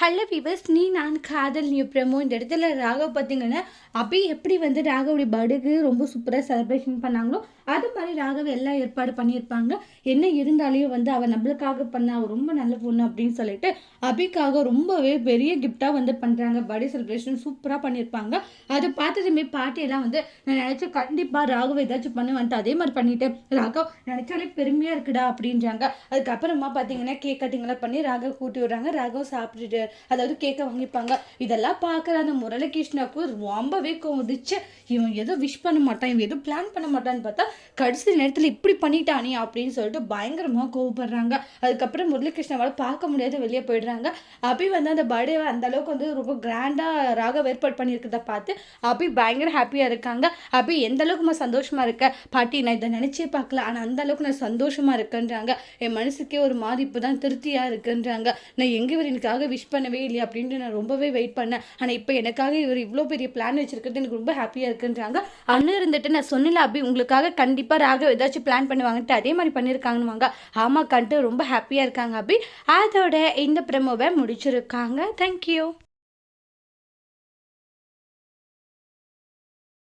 Hello விவஸ் நீ நான் காதல் நியூ பிரமோ இந்த இடத்துல ராகவ் பார்த்தீங்கன்னா அபி எப்படி வந்து ராகவுடைய பர்த்டேக்கு ரொம்ப சூப்பராக செலிப்ரேஷன் பண்ணாங்களோ அது மாதிரி ராகவ் எல்லாம் ஏற்பாடு பண்ணியிருப்பாங்க. என்ன இருந்தாலையும் வந்து அவள் நம்மளுக்காக பண்ண அவள் ரொம்ப நல்ல பொண்ணு அப்படின்னு சொல்லிட்டு அபிக்காக ரொம்பவே பெரிய கிஃப்டாக வந்து பண்ணுறாங்க பர்த்டே செலிப்ரேஷன் சூப்பராக பண்ணியிருப்பாங்க. அதை பார்த்ததுமே பாட்டியெல்லாம் வந்து நான் நினச்சேன் கண்டிப்பாக ராகவ் ஏதாச்சும் பண்ணுவேன்ட்டு அதே மாதிரி பண்ணிவிட்டு ராகவ் நினச்சாலே பெருமையாக இருக்குடா அப்படின்றாங்க. அதுக்கப்புறமா பார்த்தீங்கன்னா கேக் கட்டிங்லாம் பண்ணி ராகவ் கூட்டி விடுறாங்க. ராகவ் சாப்பிட்டுட்டு அதாவது கேட்க வாங்கிப்பாங்க. இதெல்லாம் பார்க்குற அந்த முரளிகிருஷ்ணாவுக்கு ரொம்பவே கோவந்துச்சு இவன் எதுவும் விஷ் பண்ண மாட்டான் இவன் எதுவும் பிளான் பண்ண மாட்டான்னு பார்த்தா கடைசி நேரத்தில் இப்படி பண்ணிட்டானே அப்படின்னு சொல்லிட்டு பயங்கரமாக கோவப்படுறாங்க. அதுக்கப்புறம் முரளிகிருஷ்ணாவால் பார்க்க முடியாத வெளியே போயிடுறாங்க. அபி வந்து அந்த பர்த்டேவை அந்த அளவுக்கு வந்து ரொம்ப கிராண்டாக ராகவ் ஏற்பாடு பண்ணியிருக்கிறத பார்த்து அபி பயங்கர ஹாப்பியாக இருக்காங்க. அபி எந்த அளவுக்கு சந்தோஷமாக இருக்க? பாட்டி நான் இதை நினச்சே பார்க்கல. ஆனால் அந்த அளவுக்கு நான் சந்தோஷமாக இருக்கேன்றாங்க. என் மனசுக்கே ஒரு மாதிரி இப்போ தான் திருப்தியாக இருக்குன்றாங்க. நான் எங்கே இவர் எனக்காக விஷ் பண்ணவே இல்லையா அப்படின்ட்டு நான் ரொம்பவே வெயிட் பண்ணேன். ஆனால் இப்போ எனக்காக இவர் இவ்வளோ பெரிய பிளான் வச்சிருக்கிறது எனக்கு ரொம்ப ஹாப்பியாக இருக்குன்றாங்க. அண்ணன் இருந்துட்டு நான் சொன்னல அபி உங்களுக்காக கண்டிப்பாக ராகவ் ஏதாச்சும் பிளான் பண்ணுவாங்கன்ட்டு அதே மாதிரி பண்ணியிருக்காங்கன்னு ஆமாக்கான்ட்டு ரொம்ப ஹாப்பியாக இருக்காங்க அபி. அதோட இந்த ப்ரமோவை முடிச்சிருக்காங்க. தேங்க்யூ